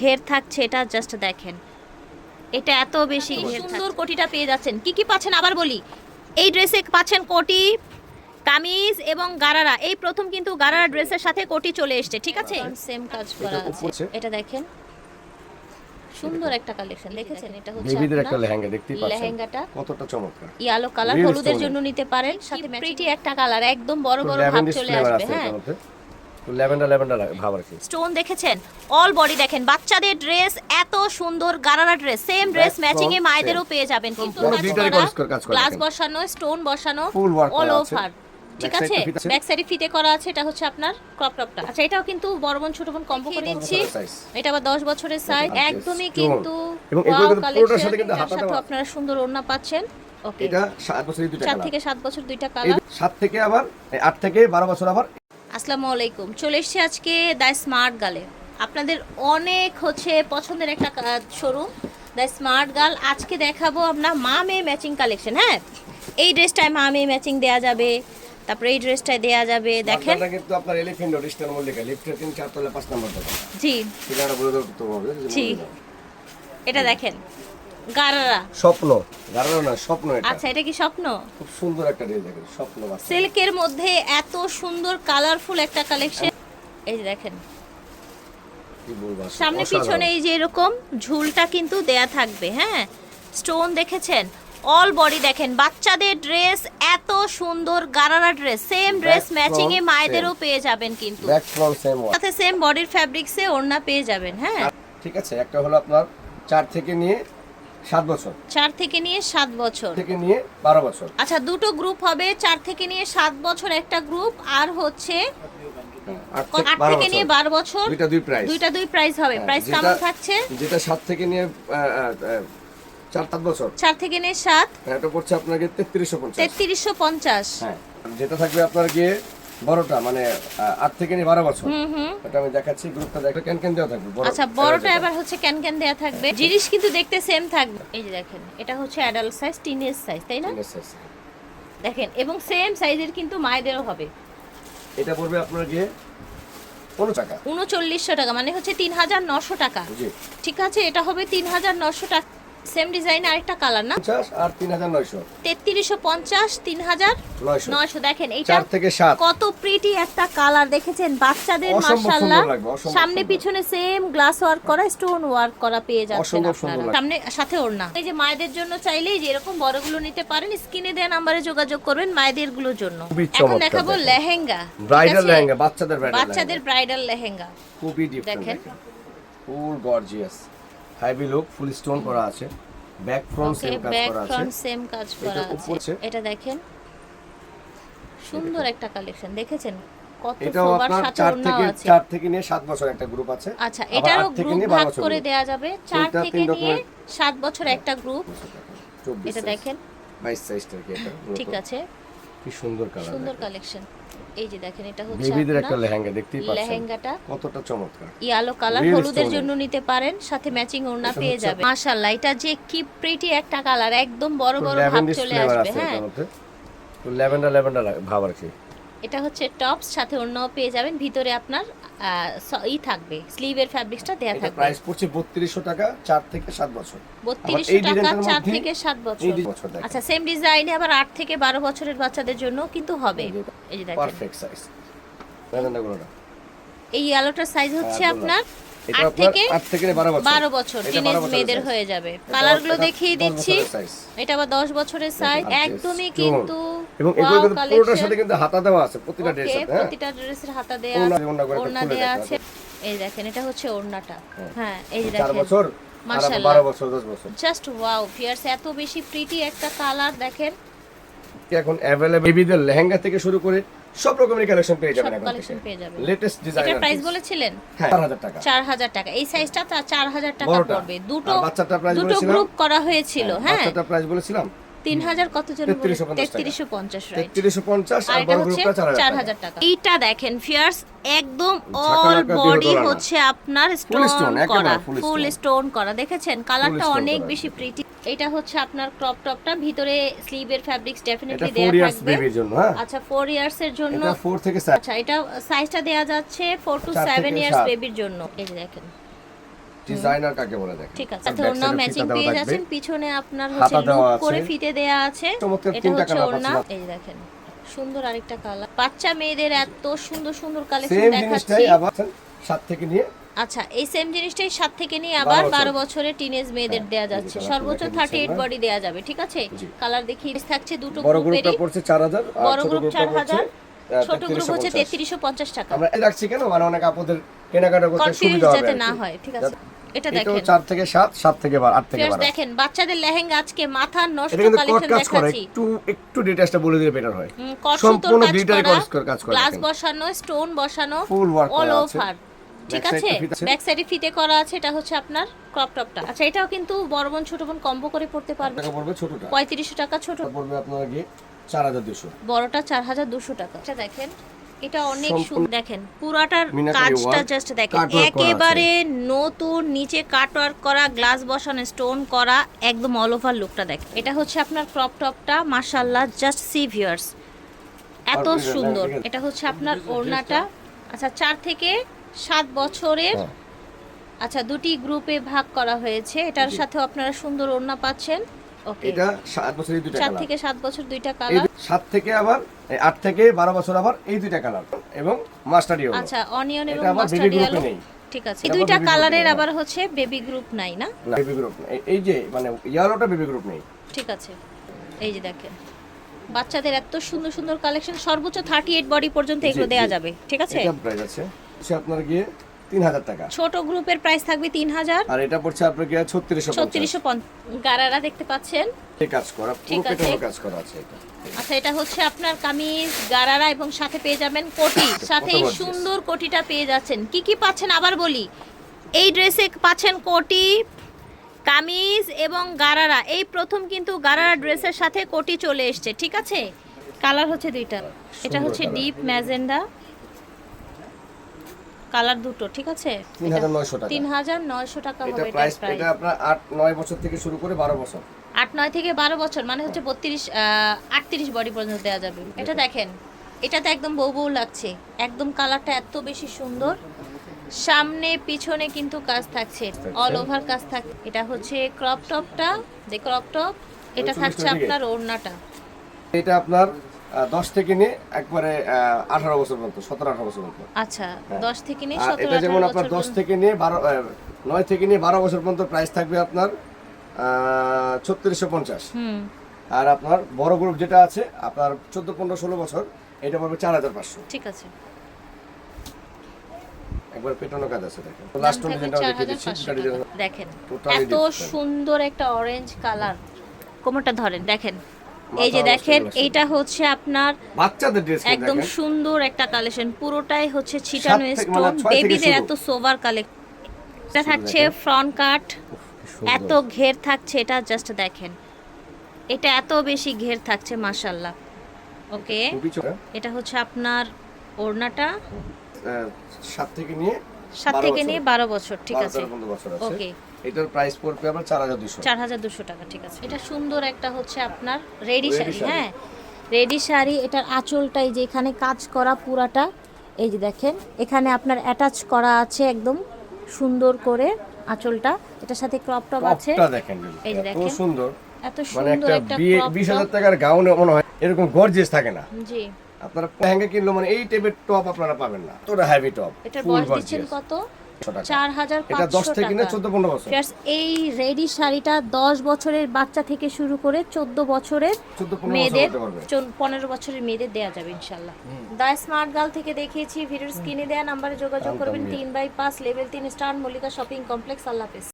ঘের থাকছে এটা জাস্ট দেখেন। এটা এত বেশি ঘের সুন্দর কোটিটা পেয়ে যাচ্ছেন। কি কি পাচ্ছেন আবার বলি? এই ড্রেসে পাচ্ছেন কোটি কামিজ এবং গারারা। এই প্রথম কিন্তু গারারা ড্রেসের সাথে কোটি চলে এসেছে ঠিক আছে? সেম কাজ করা আছে। এটা দেখেন। সুন্দর একটা কালেকশন দেখেছেন? এটা হচ্ছে বেবিদের একটা লেহেঙ্গা দেখতেই পাচ্ছেন। লেহেঙ্গাটা। কতটা চমৎকার। ইয়েলো কালার হলুদের জন্য নিতে পারেন। সাথে প্রিটি একটা কালার একদম বড় বড় ভাব চলে আসবে হ্যাঁ। ল্যাভেন্ডার ল্যাভেন্ডার ভাব আর কি। স্টোন দেখেছেন? অল বডি দেখেন। বাচ্চাদের ড্রেস এত সুন্দর gharara dress same dress matching এ মায়েদেরও পেয়ে যাবেন কিন্তু গ্লাস বসানো স্টোন বসানো অল ওভার ঠিক আছে। ব্যাক সাইডে ফিতে করা আছে এটা হচ্ছে আপনার ক্রপ টপটা আচ্ছা এটাও কিন্তু বড় বোন ছোট বোন কম্বো করে দিচ্ছি। এটা আবার 10 বছরের সাইজ একদমই কিন্তু এবং এগুলো পুরোটার সাথে কিন্তু এটার হাতা সাথেও দেওয়া। আপনারা সুন্দর ওড়না পাচ্ছেন। ওকে এটা সাত বছরের দুইটা কালার থেকে সাত বছর দুইটা কালার সাত থেকে আবার এই আট থেকে বারো বছর আবার আসসালামু আলাইকুম। চলে এসেছি আজকে দ্য স্মার্ট গালে। আপনাদের অনেক হচ্ছে পছন্দের একটা শোরুম দ্য স্মার্ট গার্ল আজকে দেখাবো আমরা মা মেয়ে ম্যাচিং কালেকশন হ্যাঁ? এই ড্রেসটায় মা মেয়ে ম্যাচিং দেয়া যাবে তারপরে এই ড্রেসটায় দেয়া যাবে দেখেন। আপনারা কিন্তু আপনার এলিফেন্ট রোড স্টেশন মল্লিকা লিফটের তিন চার তলা পাঁচ নম্বর দোকান। জি। ঠিকানা বলে দেবো তো হবে জি। এটা দেখেন। গারারা। স্বপ্ন। গাড়ানো না স্বপ্ন এটা। আচ্ছা এটা কি স্বপ্ন? খুব সুন্দর একটা ড্রেস দেখেন স্বপ্ন বাচ্চা সিল্কের মধ্যে এত সুন্দর কালারফুল একটা কালেকশন এই যে দেখেন। সামনে পিছনে এই যে এরকম ঝুলটা কিন্তু দেয়া থাকবে হ্যাঁ? স্টোন দেখেছেন? অল বডি দেখেন। বাচ্চাদের ড্রেস এত সুন্দর gharara dress same dress matching এ মায়েদেরও পেয়ে যাবেন কিন্তু। সাথে সেম বডির ফ্যাব্রিক্সে ওড়না পেয়ে যাবেন হ্যাঁ? ঠিক আছে একটা হলো আপনার চার থেকে নিয়ে সাত বছর। চার থেকে নিয়ে সাত বছর। থেকে নিয়ে বারো বছর। আচ্ছা দুটো গ্রুপ হবে চার থেকে নিয়ে সাত বছর একটা গ্রুপ আর হচ্ছে আট থেকে আট থেকে নিয়ে বারো বছর দুইটা দুই প্রাইস দুইটা দুই প্রাইস হবে। হ্যাঁ, প্রাইস কেমন থাকছে? যেটা সাত থেকে নিয়ে চার পাঁচ বছর। চার থেকে নিয়ে সাত। হ্যাঁ, এটা পড়ছে আপনাকে তেত্রিশশো পঞ্চাশ। তেত্রিশশো পঞ্চাশ। হ্যাঁ যেটা থাকবে আপনার গিয়ে বড়টা মানে আট থেকে নিয়ে বারো বছর। এটা আমি দেখাচ্ছি গ্রুপটা দেখো ক্যান ক্যান দেওয়া থাকবে আচ্ছা বড়টা এবার হচ্ছে ক্যান ক্যান দেয়া থাকবে। জিনিস কিন্তু দেখতে সেম থাকবে। এই যে দেখেন এটা হচ্ছে অ্যাডাল্ট সাইজ টিনেজ সাইজ তাই না? আছে। দেখেন এবং সেম সাইজের কিন্তু মায়েদেরও হবে। এটা পড়বে আপনার গিয়ে উনচল্লিশশো টাকা মানে হচ্ছে তিন হাজার নশো টাকা। ঠিক আছে এটা হবে তিন হাজার নশো টাকা। সেম ডিজাইন আরেকটা কালার না? পঞ্চাশ আর তিন হাজার নয়শো। তেত্রিশশো পঞ্চাশ তিন হাজার নয়শো। নয়শো। দেখেন এইটা চার থেকে সাত। কত প্রিটি একটা কালার দেখেছেন। বাচ্চাদের মাশাআল্লাহ। সামনে পিছনে সেম গ্লাস ওয়ার্ক করা স্টোন ওয়ার্ক করা পেয়ে যাচ্ছেন আপনারা। সামনে সাথে ওড়না। এই যে মায়েদের জন্য চাইলেই যে এরকম বড়গুলো নিতে পারেন স্ক্রিনে দেওয়া নাম্বারে যোগাযোগ করবেন মায়েদেরগুলোর জন্য এখন দেখাবো লেহেঙ্গা। ব্রাইডাল লেহেঙ্গা বাচ্চাদের ব্রাইডাল বাচ্চাদের ব্রাইডাল লেহেঙ্গা। খুবই ডিফারেন্ট দেখেন। দেখেন। Full gorgeous heavy look full stone করা আছে। ব্যাক ফ্রন্ট সেম কাজ করা আছে। ফ্রন্ট সেম কাজ করা আছে। এটা দেখেন। সুন্দর একটা কালেকশন দেখেছেন? কত এটাও আপনার সাথে চার থেকে আছে। চার থেকে নিয়ে সাত বছর একটা গ্রুপ আছে। আচ্ছা এটারও থেকে গ্রুপ ভাগ করে। দেয়া যাবে। চার থেকে নিয়ে রকমের- সাত বছর একটা গ্রুপ এটা দেখেন। বাইশ সাইজটা কি এটা ঠিক আছে। কি সুন্দর কালার সুন্দর কালেকশন এই যে দেখেন এটা হচ্ছে বেবিদের একটা লেহেঙ্গা দেখতেই পাচ্ছেন। লেহেঙ্গাটা কতটা চমৎকার। ইয়েলো কালার হলুদের জন্য নিতে পারেন সাথে ম্যাচিং ওড়না পেয়ে যাবে মাশাআল্লাহ এটা যে কি প্রিটি একটা কালার একদম বড় বড় ভাব চলে আসবে হ্যাঁ। ল্যাভেন্ডার ল্যাভেন্ডার ভাব আর কি এটা হচ্ছে টপস সাথে অন্য পেয়ে যাবেন। ভিতরে আপনার ই থাকবে স্লিভের ফ্যাব্রিক্সটা দেয়া থাকবে। প্রাইস পড়ছে বত্রিশশো টাকা চার থেকে সাত বছর। বত্রিশশো এই টাকা ডিজাইনটার চার মধ্যেই- থেকে সাত বছর। আচ্ছা সেম ডিজাইনে আবার আট থেকে বারো বছরের বাচ্চাদের জন্য কিন্তু হবে। এই যে দেখেন। পারফেক্ট সাইজ এই আলোটার সাইজ হচ্ছে হ্যাঁ, আপনার আট আপনার বারো বছর। টিনেজ 12 মেয়েদের হয়ে যাবে। এটা কালারগুলো দেখিয়ে দিচ্ছি। এটা আবার দশ বছরের সাইজ একদমই কিন্তু এবং এগুলো কিন্তু পুরোটার সাথে কিন্তু হাতা দেওয়া আছে প্রতিটা ড্রেসের হ্যাঁ? প্রতিটা ড্রেসের হাতা দেয়া আছে ওড়না দেয়া আছে। এই দেখেন এটা হচ্ছে ওড়নাটা। হ্যাঁ। হ্যাঁ এই যে চার বছর মাশাআল্লাহ। বারো বছর দশ বছর। জাস্ট ওয়াও ফিয়ার্স এত বেশি প্রিটি একটা কালার দেখেন। এখন অ্যাভেলেবল বেবিদের লেহেঙ্গা থেকে শুরু করে সব রকমের কালেকশন পেয়ে যাবেন এখন কালেকশন পেয়ে যাবেন। লেটেস্ট ডিজাইন এটার প্রাইস বলেছিলেন? হ্যাঁ চার হাজার টাকা। চার হাজার টাকা। এই সাইজটা তা চার হাজার টাকা পড়বে। দুটো আর বাচ্চাটার price দুটো বলেছিলাম? গ্রুপ করা হয়েছিল হ্যাঁ বাচ্চাটা প্রাইস বলেছিলাম। তিন হাজার কত জন 3350 তেত্রিশশো পঞ্চাশ তেত্রিশশো পঞ্চাশ আর এটা হচ্ছে চার হাজার টাকা। এইটা দেখেন ফিয়ার্স একদম অল বডি হচ্ছে আপনার স্টোন করা ফুল স্টোন করা। দেখেছেন? কালারটা অনেক বেশি প্রিটি এটা হচ্ছে আপনার ক্রপ টপটা ভিতরে স্লিভের ফ্যাব্রিক্স ডেফিনেটলি দেয়া থাকবে। হ্যাঁ। আচ্ছা ফোর ইয়ার্স এর জন্য এটা ফোর থেকে আচ্ছা এটা সাইজটা দেয়া যাচ্ছে ফোর টু চার সেভেন থেকে ইয়ার্স সাত। বেবির জন্য। এই দেখেন। ডিজাইনার কাকে বলে দেখেন? ঠিক আছে সাথে ওড়না ম্যাচিং পেয়ে যাচ্ছেন পিছনে আপনার হচ্ছে লুপ করে ফিতে দেয়া আছে। এটা হচ্ছে ওড়না। এই দেখেন সুন্দর আরেকটা কালার বাচ্চা মেয়েদের এত সুন্দর সুন্দর কালেকশন দেখাচ্ছি। আবার সাত থেকে নিয়ে আচ্ছা এই সেম জিনিসটাই সাত থেকে নিয়ে আবার বছর। বারো বছরের টিনেজ মেয়েদের হ্যাঁ, দেয়া যাচ্ছে। সর্বোচ্চ দেখে থার্টি এইট। বডি দেয়া যাবে ঠিক আছে। কালার দেখিয়ে থাকছে দুটো বড় গ্রুপটা পড়ছে চার হাজার আর বড় ছোট গ্রুপ চার হাজার ছোট গ্রুপ হচ্ছে 3350 তেত্রিশশো পঞ্চাশ টাকা। আমরা রাখছি কেন? মানে অনেক আপদের কেনাকাটা করতে সুবিধা হবে যাতে না হয় ঠিক আছে। এটা দেখেন। চার থেকে সাত সাত থেকে বারো আট থেকে Friends, বারো দেখেন বাচ্চাদের লেহেঙ্গা আজকে মাথার নষ্ট কালেকশন দেখাচ্ছি। একটু একটু ডিটেইলসটা বলে দিলে বেটার হয়। সম্পূর্ণ গ্লিটার কাজ করে গ্লাস বসানো স্টোন বসানো Full work অল ওভার ঠিক আছে। ব্যাক সাইডে ফিতে করা আছে এটা হচ্ছে আপনার ক্রপ টপটা আচ্ছা এটাও কিন্তু বড় বোন ছোট বোন কম্বো করে পড়তে পারবে। টাকা পড়বে ছোটটা? পঁয়ত্রিশশো টাকা ছোট। পড়বে আপনার হাজার দুশো। বড়টা চার হাজার দুশো টাকা। এটা দেখেন। এটা অনেক সুন্দর দেখেন। পুরাটার কাজটা জাস্ট দেখেন। একেবারে নতুন নিচে কাটওয়ার্ক করা গ্লাস বসানো স্টোন করা একদম অল ওভার লুকটা দেখেন। এটা হচ্ছে আপনার ক্রপ টপটা মাশাআল্লাহ জাস্ট সি ভিউয়ার্স এত সুন্দর। এটা হচ্ছে আপনার ওড়নাটা। আচ্ছা চার থেকে সাত বছরের হ্যাঁ। আচ্ছা দুটি গ্রুপে ভাগ করা হয়েছে। এটার সাথে আপনারা সুন্দর ওড়না পাচ্ছেন। এটা সাত বছর এই দুইটা চার থেকে সাত বছর দুইটা কালার সাত থেকে আবার আট থেকে বারো বছর আবার এই দুইটা কালার এবং হলো আচ্ছা অনিয়ন এবং মাস্টার্ড ইয়েলো ঠিক আছে। এই দুইটা কালারের আবার হচ্ছে বেবি গ্রুপ নাই না? বেবি গ্রুপ এই যে মানে ইয়ালোটা বেবি গ্রুপ নেই। ঠিক আছে। এই যে দেখেন। বাচ্চাদের এত সুন্দর সুন্দর কালেকশন সর্বোচ্চ থার্টি এইট বডি পর্যন্ত এগুলো জি, দেওয়া যাবে। ঠিক আছে? এটা প্রাইস আছে। আপনার গিয়ে তিন হাজার টাকা। ছোট গ্রুপের প্রাইস থাকবে তিন হাজার আর এটা পড়ছে ছত্রিশশো ছত্রিশশো গারারা দেখতে পাচ্ছেন? কাজ করা পুরো ঠিক আছে। কাজ করা আছে এটা। আচ্ছা এটা হচ্ছে আপনার কামিজ গারারা এবং সাথে পেয়ে যাবেন কোটি। সাথে এই সুন্দর কোটিটা পেয়ে যাচ্ছেন। কি কি পাচ্ছেন আবার বলি? এই ড্রেসে পাচ্ছেন কোটি কামিজ এবং গারারা। এই প্রথম কিন্তু গারারা ড্রেসের সাথে কোটি চলে এসছে ঠিক আছে? কালার হচ্ছে দুইটা। এটা হচ্ছে ডিপ ম্যাজেন্ডা কালার দুটো ঠিক আছে? তিন হাজার নয়শো টাকা। তিন হাজার নয়শো টাকা এটা হবে প্রাইস প্রাইস এটা আপনার আট নয় বছর থেকে শুরু করে বারো বছর। আট নয় থেকে বারো বছর মানে হচ্ছে বত্রিশ আটত্রিশ বডি পর্যন্ত দেওয়া যাবে। এটা দেখেন এটাতে একদম বউ বউ লাগছে। একদম কালারটা এত বেশি সুন্দর। সামনে পিছনে কিন্তু কাজ থাকছে অল ওভার কাজ থাক এটা হচ্ছে ক্রপ টপটা যে ক্রপ টপ এটা থাকছে আপনার ওড়নাটা। এটা আপনার দশ থেকে নিয়ে একবারে আঠারো বছর পর্যন্ত সতেরো আঠারো বছর পর্যন্ত। আচ্ছা দশ থেকে নিয়ে এটা যেমন আপনার দশ থেকে নিয়ে বারো নয় থেকে নিয়ে বারো বছর পর্যন্ত প্রাইস থাকবে আপনার ছত্রিশশো পঞ্চাশ। আর আপনার বড় গ্রুপ যেটা আছে আপনার চোদ্দ পনেরো ষোলো বছর এটা পড়বে চার হাজার পাঁচশো। ঠিক আছে। একবার পেটানো কাজ আছে লাস্ট। দেখেন এত সুন্দর একটা অরেঞ্জ কালার কোমরটা ধরেন দেখেন। এই যে দেখেন। এইটা হচ্ছে আপনার বাচ্চাদের ড্রেস একদম সুন্দর একটা কালেকশন পুরোটাই হচ্ছে ছিটানো স্টোন বেবিদের এত সোভার কালেকশন এটা থাকছে। ফ্রন্ট কাট এত ঘের থাকছে এটা জাস্ট দেখেন। এটা এত বেশি ঘের থাকছে মাশাল্লাহ ওকে এটা হচ্ছে আপনার ওড়নাটা। সাত থেকে নিয়ে সাত বারো থেকে বছর। নিয়ে বারো বছর ঠিক আছে। ওকে এটার প্রাইস পড়বে আপনার চার হাজার দুশো চার হাজার দুশো টাকা ঠিক আছে। এটা সুন্দর একটা হচ্ছে আপনার রেডি শাড়ি। হ্যাঁ? রেডি শাড়ি এটার আঁচলটাই যে এখানে কাজ করা পুরাটা এই যে দেখেন এখানে আপনার অ্যাটাচ করা আছে একদম সুন্দর করে আঁচলটা। এটার সাথে ক্রপ টপ আছে। দেখেন এই যে দেখেন। সুন্দর। এত মানে সুন্দর একটা একটা বিয়ে crop বিশ হাজার top। টাকার গাউনে মনে হয় এরকম গর্জিয়াস থাকে না। জি। আপনারা লেহেঙ্গা কিনলো মানে এই টাইপের টপ আপনারা পাবেন না। তোরা হেভি টপ এটার বয়স দিচ্ছেন কত? চার হাজার এটা দশ থেকে না চোদ্দ পনেরো বছর। এই রেডি শাড়িটা দশ বছরের বাচ্চা থেকে শুরু করে চোদ্দ বছরের মেয়েদের পনেরো বছরের মেয়েদের দেওয়া যাবে ইনশাল্লাহ। দা স্মার্ট গার্ল থেকে দেখিয়েছি ভিডিওর স্ক্রিনে দেওয়া নাম্বারে যোগাযোগ করবেন তিন বাই পাঁচ লেভেল তিন star Mallika shopping complex Allah